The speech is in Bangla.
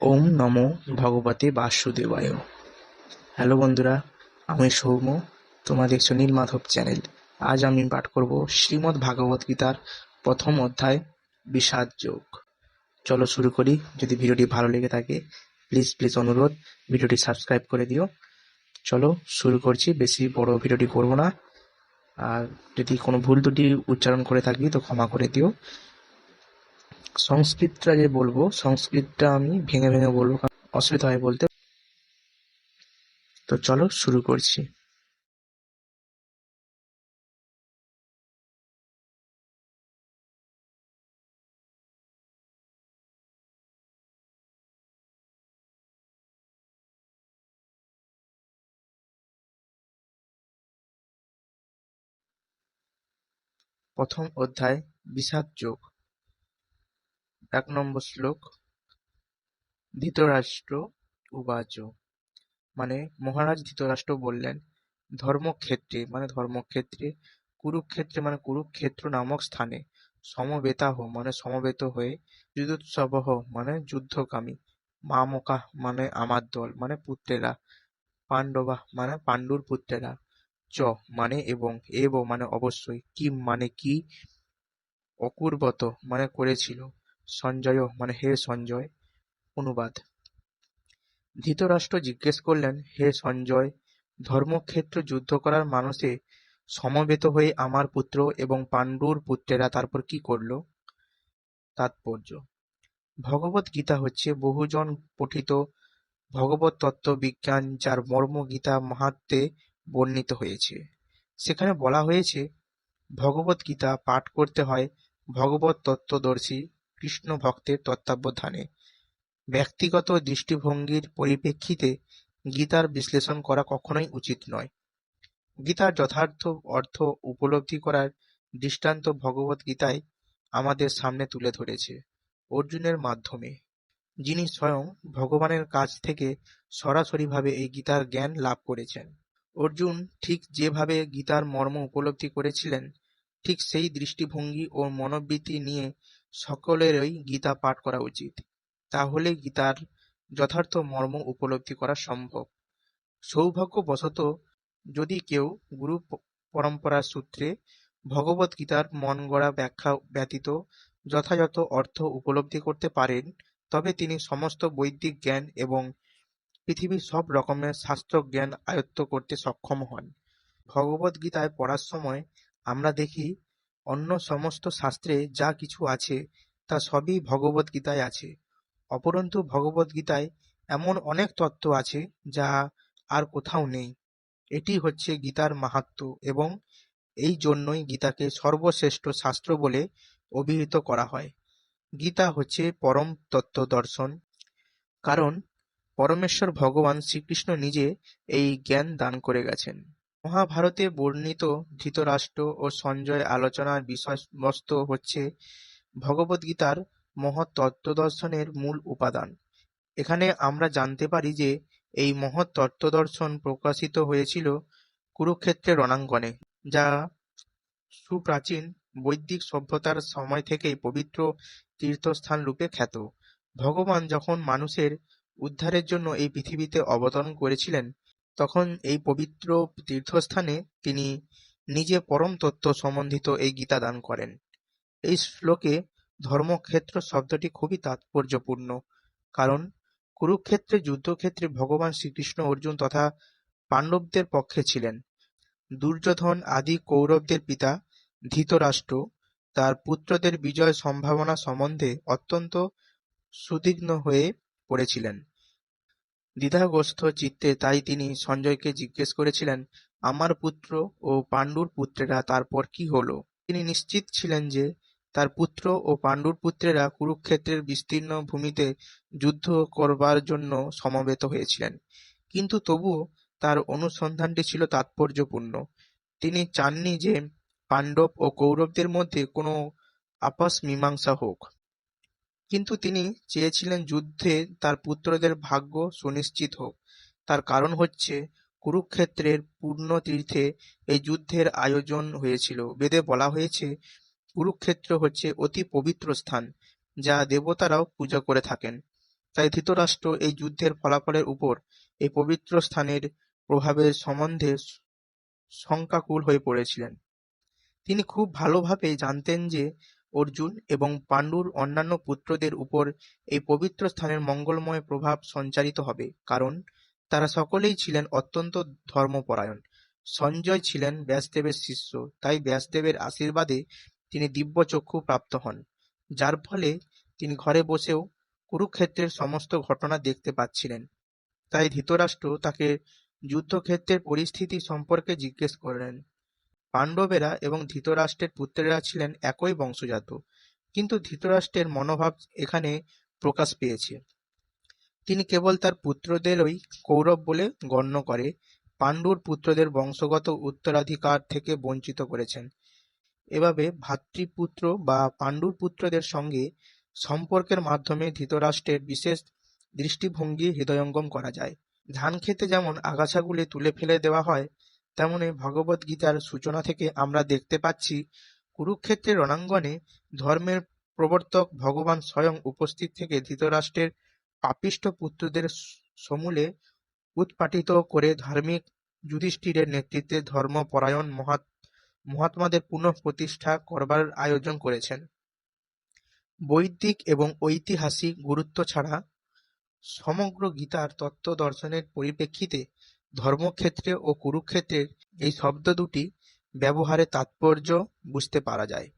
ওম নমো ভগবতে বাসুদেবায়। হ্যালো বন্ধুরা, আমি সৌম্য তোমরা দেখছ নীলমাধব চ্যানেল। আজ আমি পাঠ করব শ্রীমদ্ ভাগবত গীতার প্রথম অধ্যায়, বিষাদ যোগ। চলো শুরু করি। যদি ভিডিওটি ভালো লেগে থাকে প্লিজ প্লিজ অনুরোধ, ভিডিওটি সাবস্ক্রাইব করে দিও। চলো শুরু করছি। বেশি বড় ভিডিওটি করব না। আর যদি কোনো ভুল ত্রুটি উচ্চারণ করে থাকি, তো ক্ষমা করে দিও। সংস্কৃতটা যে বলব, সংস্কৃতটা আমি ভেঙে ভেঙে বলব অসুবিধা হয় বলতে। তো চলো শুরু করছি। প্রথম অধ্যায়, বিষাদ যোগ। এক নম্বর শ্লোক, ধৃতরাষ্ট্র উবাচ। মানে মহারাজ ধৃতরাষ্ট্র বললেন, ধর্মক্ষেত্রে মানে ধর্মক্ষেত্রে, কুরুক্ষেত্রে মানে কুরুক্ষেত্র নামক স্থানে সমবেতাহ মানে সমবেত হয়ে যুদুৎসবহ মানে যুদ্ধকামী, মামকা মানে আমার দল মানে পুত্রেরা, পাণ্ডবা মানে পাণ্ডুর পুত্রেরা, চ মানে এবং এব মানে অবশ্যই, কিম মানে কি অকুর্বত মানে করেছিল। সঞ্জয় মানে হে সঞ্জয়, অনুবাদ। ধৃতরাষ্ট্র জিজ্ঞেস করলেন, হে সঞ্জয়, ধর্মক্ষেত্র যুদ্ধ করার মানুষে সমবেত হয়ে আমার পুত্র এবং পাণ্ডুর পুত্রেরা তারপর কি করল? তাৎপর্য। ভগবত গীতা হচ্ছে বহুজন পঠিত ভগবত তত্ত্ব বিজ্ঞান, যার মর্ম গীতা মাহাত্মে বর্ণিত হয়েছে। সেখানে বলা হয়েছে, ভগবত গীতা পাঠ করতে হয় ভগবত তত্ত্বদর্শী কৃষ্ণ ভক্তের তত্ত্বাবধানে। ব্যক্তিগত দৃষ্টিভঙ্গির পরিপ্রেক্ষিতে গীতার বিশ্লেষণ করা কখনোই উচিত নয়। গীতার যথার্থ অর্থ উপলব্ধি করার দৃষ্টান্ত ভগবত গীতায় আমাদের সামনে তুলে ধরেছে অর্জুনের মাধ্যমে। যিনি স্বয়ং ভগবানের কাছ থেকে সরাসরিভাবে এই গীতার জ্ঞান লাভ করেছেন। অর্জুন ঠিক যেভাবে গীতার মর্ম উপলব্ধি করেছিলেন, ঠিক সেই দৃষ্টিভঙ্গি ও মনোবৃত্তি নিয়ে সকলেরই গীতা পাঠ করা উচিত। তাহলে গীতার যথার্থ মর্ম উপলব্ধি করা সম্ভব। সৌভাগ্যবশত যদি কেউ গুরু পরম্পরার সূত্রে ভগবত গীতার মন গড়া ব্যাখ্যা ব্যতীত যথাযথ অর্থ উপলব্ধি করতে পারেন, তবে তিনি সমস্ত বৈদিক জ্ঞান এবং পৃথিবীর সব রকমের শাস্ত্র জ্ঞান আয়ত্ত করতে সক্ষম হন। ভগবত গীতায় পড়ার সময় আমরা দেখি অন্য সমস্ত শাস্ত্রে যা কিছু আছে, তা সবই ভগবত গীতায় আছে। অপরন্তু ভগবত গীতায় এমন অনেক তত্ত্ব আছে, যা আর কোথাও নেই। এটি হচ্ছে গীতার মাহাত্ম্য এবং এই জন্যই গীতাকে সর্বশ্রেষ্ঠ শাস্ত্র বলে অভিহিত করা হয়। গীতা হচ্ছে পরম তত্ত্ব দর্শন। কারণ, পরমেশ্বর ভগবান শ্রীকৃষ্ণ নিজে এই জ্ঞান দান করে গেছেন। মহাভারতে বর্ণিত ধৃতরাষ্ট্র ও সঞ্জয় আলোচনার বিষয়বস্তু হচ্ছে ভগবদ্গীতার মহৎ তত্ত্বদর্শনের মূল উপাদান। এখানে আমরা জানতে পারি যে এই মহৎ তত্ত্বদর্শন প্রকাশিত হয়েছিল কুরুক্ষেত্রের রণাঙ্গনে, যা সুপ্রাচীন বৈদিক সভ্যতার সময় থেকেই পবিত্র তীর্থস্থান রূপে খ্যাত। ভগবান যখন মানুষের উদ্ধারের জন্য এই পৃথিবীতে অবতরণ করেছিলেন তখন এই পবিত্র তীর্থস্থানে তিনি নিজে পরম তত্ত্ব সম্বন্ধিত এই গীতা দান করেন। এই শ্লোকে ধর্মক্ষেত্র শব্দটি খুবই তাৎপর্যপূর্ণ, কারণ কুরুক্ষেত্রে, যুদ্ধক্ষেত্রে ভগবান শ্রীকৃষ্ণ অর্জুন তথা পাণ্ডবদের পক্ষে ছিলেন। দুর্যোধন আদি কৌরবদের পিতা, ধৃতরাষ্ট্র, তার পুত্রদের বিজয় সম্ভাবনা সম্বন্ধে অত্যন্ত সুদিগ্ধ হয়ে পড়েছিলেন। দ্বিধাগ্রস্ত চিত্তে তাই তিনি সঞ্জয়কে জিজ্ঞেস করেছিলেন, আমার পুত্র ও পাণ্ডুর পুত্রেরা তারপর কি হল? তিনি নিশ্চিত ছিলেন যে তার পুত্র ও পাণ্ডুর পুত্রেরা কুরুক্ষেত্রের বিস্তীর্ণ ভূমিতে যুদ্ধ করবার জন্য সমবেত হয়েছিলেন। কিন্তু তবুও তার অনুসন্ধানটি ছিল তাৎপর্যপূর্ণ। তিনি চাননি যে পাণ্ডব ও কৌরবদের মধ্যে কোনো আপস মীমাংসা হোক। কিন্তু তিনি চেয়েছিলেন যুদ্ধে তার পুত্রদের ভাগ্য সুনিশ্চিত হোক। তার কারণ হচ্ছে কুরুক্ষেত্রের পূর্ণতীর্থে এই যুদ্ধের আয়োজন হয়েছিল। বেদে বলা হয়েছে, কুরুক্ষেত্র হচ্ছে অতি পবিত্র স্থান, যা দেবতারাও পূজা করে থাকেন। তাই ধৃতরাষ্ট্র এই যুদ্ধের ফলাফলের উপর এই পবিত্র স্থানের প্রভাবের সম্বন্ধে শঙ্কাকুল হয়ে পড়েছিলেন। তিনি খুব ভালোভাবে জানতেন যে অর্জুন এবং পাণ্ডুর অন্যান্য পুত্রদের উপর এই পবিত্র স্থানের মঙ্গলময় প্রভাব সঞ্চারিত হবে, কারণ তারা সকলেই ছিলেন অত্যন্ত ধর্মপরায়ণ। সঞ্জয় ছিলেন ব্যাসদেবের শিষ্য, তাই ব্যাসদেবের আশীর্বাদে তিনি দিব্য চক্ষু প্রাপ্ত হন, যার ফলে তিনি ঘরে বসেও কুরুক্ষেত্রের সমস্ত ঘটনা দেখতে পাচ্ছিলেন। তাই ধৃতরাষ্ট্র তাকে যুদ্ধক্ষেত্রের পরিস্থিতি সম্পর্কে জিজ্ঞেস করলেন। পাণ্ডবেরা এবং ধৃতরাষ্ট্রের পুত্রেরা ছিলেন একই বংশজাত, কিন্তু ধৃতরাষ্ট্রের মনোভাব এখানে প্রকাশ পেয়েছে। তিনি কেবল তার পুত্রদেরই কৌরব বলে গণ্য করে পাণ্ডুর পুত্রদের বংশগত উত্তরাধিকার থেকে বঞ্চিত করেছেন। এভাবে ভ্রাতৃপুত্র বা পাণ্ডুর পুত্রদের সঙ্গে সম্পর্কের মাধ্যমে ধৃতরাষ্ট্রের বিশেষ দৃষ্টিভঙ্গি হৃদয়ঙ্গম করা যায়। ধানক্ষেতে যেমন আগাছাগুলি তুলে ফেলে দেওয়া হয়, তেমনি ভগবদ্গীতার সূচনা থেকে আমরা দেখতে পাচ্ছি, কুরুক্ষেত্রের রণাঙ্গনে ধর্মের প্রবর্তক ভগবান স্বয়ং উপস্থিত থেকে ধৃতরাষ্ট্রের পাপিষ্ঠ পুত্রদের সমূলে উৎপাটিত করে ধার্মিক যুধিষ্ঠিরের নেতৃত্বে ধর্মপরায়ণ মহাত্মাদের পুনঃপ্রতিষ্ঠা করবার আয়োজন করেছেন। বৈদিক এবং ঐতিহাসিক গুরুত্ব ছাড়া সমগ্র গীতার তত্ত্ব-দর্শনের পরিপ্রেক্ষিতে ধর্মক্ষেত্রে ও কুরুক্ষেত্রের এই শব্দ দুটি ব্যবহারের তাৎপর্য বুঝতে পারা যায়।